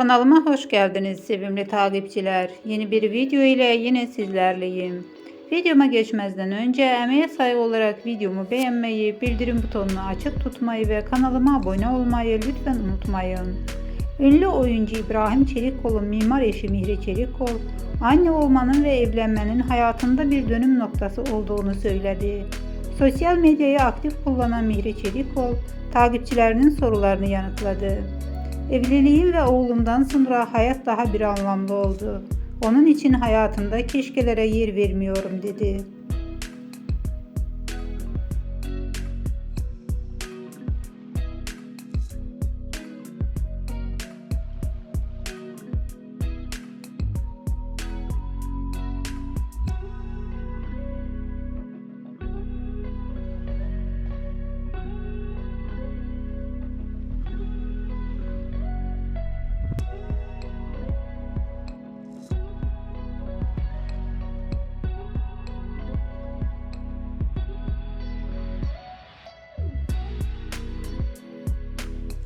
Kanalıma hoş geldiniz sevimli takipçiler. Yeni bir video ile yine sizlerleyim. Videoma geçmezden önce emeğe saygı olarak videomu beğenmeyi, bildirim butonunu açık tutmayı ve kanalıma abone olmayı lütfen unutmayın. Ünlü oyuncu İbrahim Çelikkol'un mimar eşi Mihri Çelikkol, anne olmanın ve evlenmenin hayatında bir dönüm noktası olduğunu söyledi. Sosyal medyayı aktif kullanan Mihri Çelikkol, takipçilerinin sorularını yanıtladı. Evliliğim ve oğlumdan sonra hayat daha bir anlamlı oldu. Onun için hayatımda keşkelere yer vermiyorum dedi.